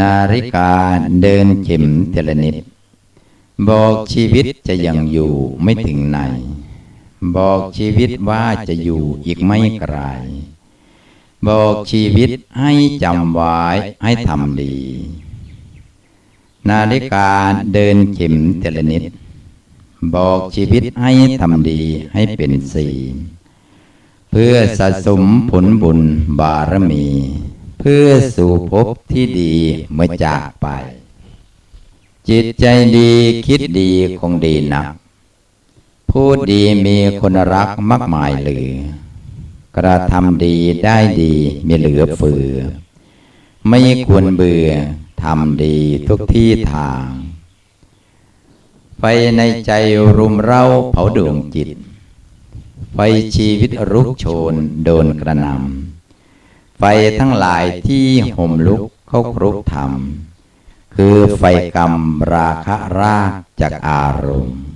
นาฬิกาเดินเข็มเทละนิดบอกชีวิตจะยังอยู่ไม่ถึงไหน บอกชีวิตว่าจะอยู่อีกไม่ไกล บอกชีวิตให้จำไว้ให้ทำดี นาฬิกาเดินเข็มเทละนิดบอกชีวิตให้ทำดีให้เป็นสีเพื่อสะสมผลบุญบารมี พื่อสู่ภพที่ดีเมื่อจากไป จิตใจดีคิดดีคงดีนักพูดดีมีคนรักมากมายเหลือ กระทำดีได้ดีมีเหลือเฟือ ไม่ควรเบื่อทำดีทุกที่ทาง ไฟในใจรุมเร้าเผาดวงจิต ไฟชีวิตรุกโชนโดนกระนำ ไฟทั้งหลายที่ห่มลุกเขาครุกทำคือไฟกรรมราคะรากจากอารมณ์